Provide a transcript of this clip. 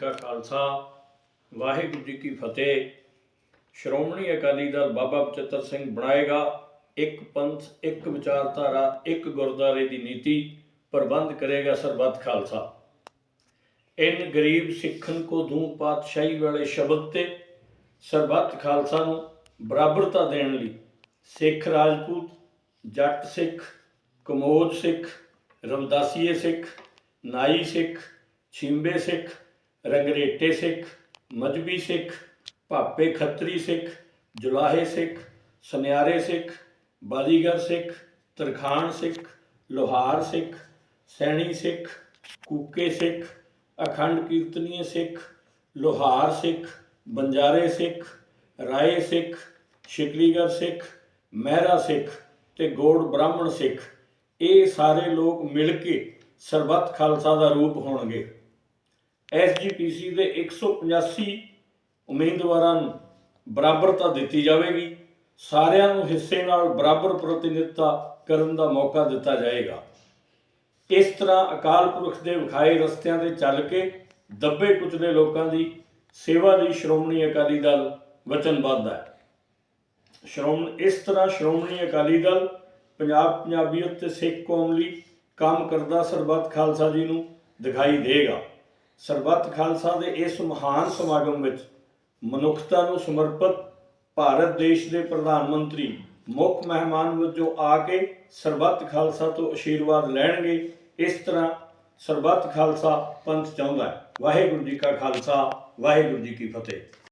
ਕਾ ਖਾਲਸਾ, ਵਾਹਿਗੁਰੂ ਜੀ ਕੀ ਫਤਿਹ। ਸ਼੍ਰੋਮਣੀ ਅਕਾਲੀ ਦਲ ਬਾਬਾ ਬਚਿੱਤਰ ਸਿੰਘ ਬਣਾਏਗਾ ਇੱਕ ਪੰਥ, ਇੱਕ ਵਿਚਾਰਧਾਰਾ, ਇੱਕ ਗੁਰਦਾਰੇ ਦੀ ਨੀਤੀ ਪ੍ਰਬੰਧ ਕਰੇਗਾ ਸਰਬੱਤ ਖਾਲਸਾ। ਇਨ ਗਰੀਬ ਸਿੱਖਨ ਕੋ ਦੂੰ ਪਾਤਸ਼ਾਹੀ ਵਾਲੇ ਸ਼ਬਦ ਤੇ ਸਰਬੱਤ ਖਾਲਸਾ ਨੂੰ ਬਰਾਬਰਤਾ ਦੇਣ ਲਈ ਸਿੱਖ ਰਾਜਪੂਤ, ਜੱਟ ਸਿੱਖ, ਕਮੋਜ ਸਿੱਖ, ਰਮਦਾਸੀਏ ਸਿੱਖ, ਨਾਈ ਸਿੱਖ, ਛਿੰਬੇ ਸਿੱਖ ਰੰਗਰੇਟੇ ਸਿੱਖ, ਮਜਬੀ ਸਿੱਖ, ਭਾਪੇ ਖੱਤਰੀ ਸਿੱਖ, ਜੁਲਾਹੇ ਸਿੱਖ, ਸੁਨਿਆਰੇ ਸਿੱਖ, ਬਾਲੀਗਰ ਸਿੱਖ, ਤਰਖਾਣ ਸਿੱਖ, ਲੋਹਾਰ ਸਿੱਖ, ਸੈਣੀ ਸਿੱਖ, ਕੂਕੇ ਸਿੱਖ, ਅਖੰਡ ਕੀਰਤਨੀਏ ਸਿੱਖ, ਲੋਹਾਰ ਸਿੱਖ, ਬੰਜਾਰੇ ਸਿੱਖ, ਰਾਏ ਸਿੱਖ, ਸ਼ਿਕਲੀਗਰ ਸਿੱਖ, ਮਹਿਰਾ ਸਿੱਖ ਤੇ ਗੋੜ ਬ੍ਰਾਹਮਣ ਸਿੱਖ। ਇਹ ਸਾਰੇ ਲੋਕ ਮਿਲ ਕੇ ਸਰਬੱਤ ਖਾਲਸਾ ਦਾ ਰੂਪ ਹੋਣਗੇ। ਐਸਜੀਪੀਸੀ ਦੇ 185 ਉਮੀਦਵਾਰਾਂ ਨੂੰ ਬਰਾਬਰਤਾ ਦਿੱਤੀ ਜਾਵੇਗੀ। ਸਾਰਿਆਂ ਨੂੰ ਹਿੱਸੇ ਨਾਲ ਬਰਾਬਰ ਪ੍ਰਤੀਨਿਧਤਾ ਕਰਨ ਦਾ ਮੌਕਾ ਦਿੱਤਾ ਜਾਏਗਾ। ਇਸ ਤਰ੍ਹਾਂ ਅਕਾਲ ਪੁਰਖ ਦੇ ਵਿਖਾਏ ਰਸਤਿਆਂ ਤੇ ਚੱਲ ਕੇ ਦੱਬੇ ਕੁਚਲੇ ਲੋਕਾਂ ਦੀ ਸੇਵਾ ਲਈ ਸ਼੍ਰੋਮਣੀ ਅਕਾਲੀ ਦਲ ਵਚਨਬੱਧ ਹੈ। ਸ਼੍ਰੋਮਣੀ ਇਸ ਤਰ੍ਹਾਂ ਸ਼੍ਰੋਮਣੀ ਅਕਾਲੀ ਦਲ ਪੰਜਾਬ ਪੰਜਾਬੀਅਤ ਤੇ ਸਿੱਖ ਕੌਮ ਲਈ ਕੰਮ ਕਰਦਾ ਸਰਬੱਤ ਖਾਲਸਾ ਜੀ ਨੂੰ ਦਿਖਾਈ ਦੇਗਾ ਸਰਬੱਤ ਖਾਲਸਾ ਦੇ ਇਸ ਮਹਾਨ ਸਮਾਗਮ ਵਿੱਚ ਮਨੁੱਖਤਾ ਨੂੰ ਸਮਰਪਿਤ ਭਾਰਤ ਦੇਸ਼ ਦੇ ਪ੍ਰਧਾਨ ਮੰਤਰੀ, ਮੁੱਖ ਮਹਿਮਾਨ ਵਜੋਂ ਆ ਕੇ ਸਰਬੱਤ ਖਾਲਸਾ ਤੋਂ ਅਸ਼ੀਰਵਾਦ ਲੈਣਗੇ, ਇਸ ਤਰ੍ਹਾਂ ਸਰਬੱਤ ਖਾਲਸਾ ਪੰਥ ਚਾਹੁੰਦਾ ਹੈ। ਵਾਹਿਗੁਰੂ ਜੀ ਕਾ ਖਾਲਸਾ, ਵਾਹਿਗੁਰੂ ਜੀ ਕੀ ਫਤਿਹ।